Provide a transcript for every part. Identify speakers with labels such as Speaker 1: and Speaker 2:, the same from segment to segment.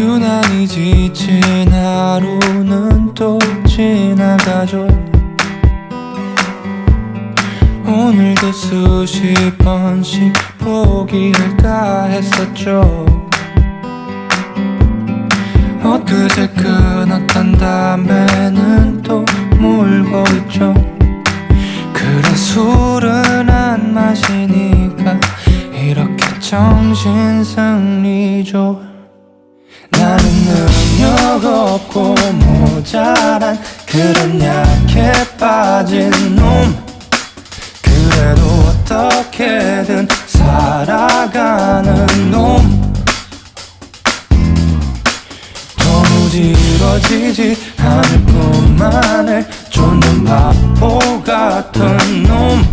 Speaker 1: 유난히 지친 하루는 또 지나가죠. 오늘도 수십 번씩 포기할까 했었죠. 엊그제 끊었던 담배는 또 물고 있죠. 그래 술은 안 마시니까 이렇게 정신 승리죠 나는 능력 없고 모자란 그런 약해 빠진 놈. 그래도 어떻게든 살아가는 놈. 도무지 이루어지지 않을 뿐만을 쫓는 바보 같은 놈.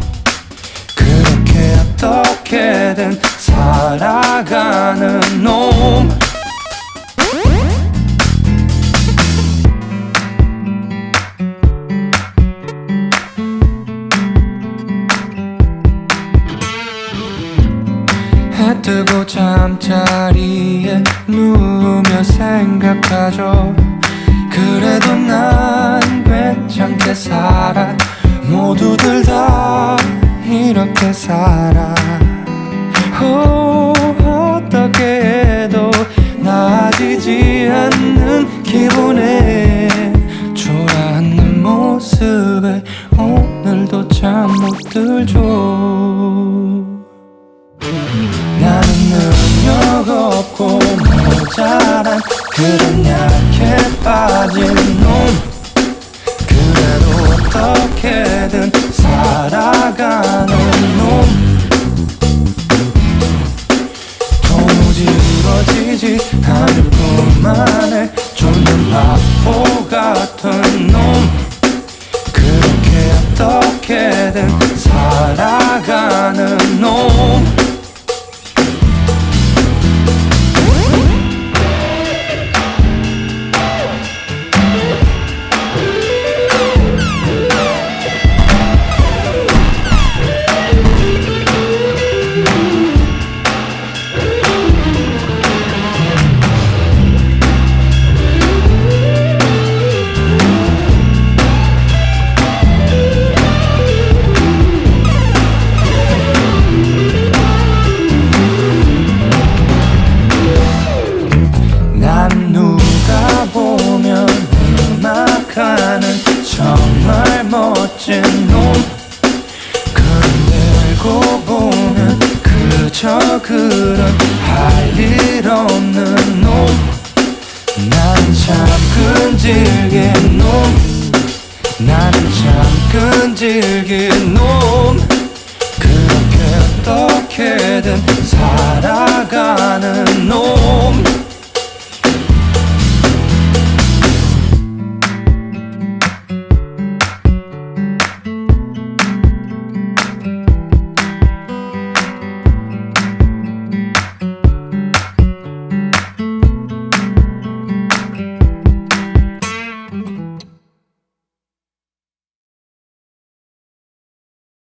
Speaker 1: 그렇게 어떻게든 살아가는 해 뜨고 잠자리에 누우며 생각하죠. 그래도 난 괜찮게 살아. 모두들 다 이렇게 살아. 오, 어떻게 해도 나아지지 않는 그런 약해 빠진 놈. 그래도 어떻게든 살아가는 놈. 도무지 이루어지지 않을 뿐만을 쫓는 바보 같은 알고 보면 그저 그런 할 일 없는 놈. 나는 참 끈질긴 놈. 나는 참 끈질긴 놈. 그렇게 어떻게든 살아가는 놈